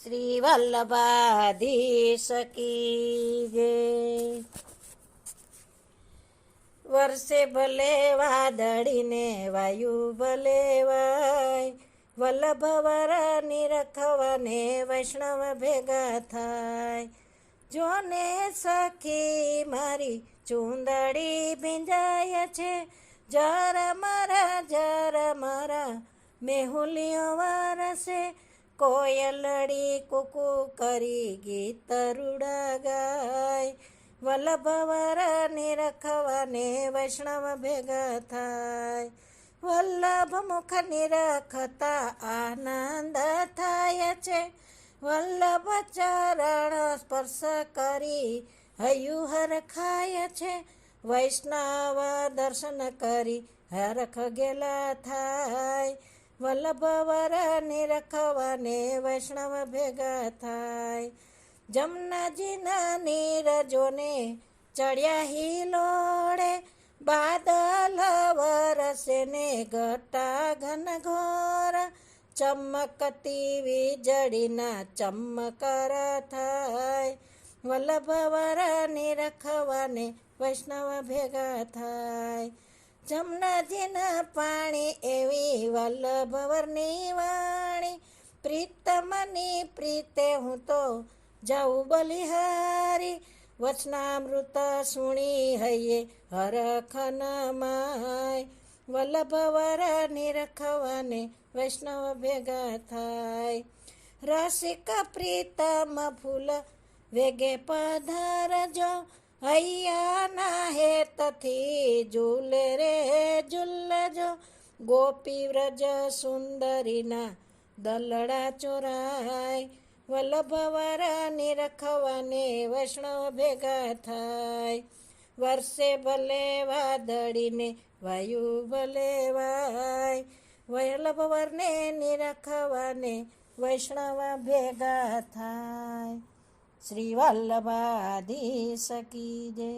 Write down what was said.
શ્રી વલ્લભાધીશ કી જય વર્ષે ભલે વાદળીને વાયુ ભલે વાય વલ્લભવર નિરખવાને વૈષ્ણવ ભેગા થાય જોને સખી મારી ચૂંદડી ભીંજાય છે જર મારા જર મારા મેહુલિયો વારસે કોયલડી કુકુ કરી ગીત રૂડગાય. વલ્લભવર નિરખવાને વૈષ્ણવ ભેગા થાય. વલ્લભ મુખ નિરખતા આનંદ થાય છે. વલ્લભ ચરણ સ્પર્શ કરી હયુ હરખાય છે. વૈષ્ણવ દર્શન કરી હરખ ગેલા થાય. વલ્લભવર નિરખવને વૈષ્ણવ ભેગા થાય. જમનાજીના નીરજોને ચડ્યા હિલોડે બાદલ વરસે ને ઘટા ઘન ઘોર ચમકતી વીજળીના ચમકર થાય. વલ્લભવર નિરખવને વૈષ્ણવ ભેગા થાય. જમનાજીના પાણી એવી વલ્લભવરની વાણી. પ્રીતમની પ્રીતે હું તો જાઉં બલિહારી. વચનામૃત સુણી હૈયે હરખન માય. વલ્લભવર નિરખવાને વૈષ્ણવ ભેગા થાય. રસિક પ્રીતમ ફૂલ વેગે પધારજો. હૈયાના હેતથી ઝૂલ રે ઝૂલજો ગોપી વ્રજ સુંદરીના દલડા ચોરાય વલ્લભવર નિરખવાને વૈષ્ણવ ભેગા થાય. વર્ષે ભલે વાદળીને વાયુ ભલે વાય વલ્લભવરને નિરખવાને વૈષ્ણવ ભેગા થાય. શ્રી વલ્લભાધીશ કી જય.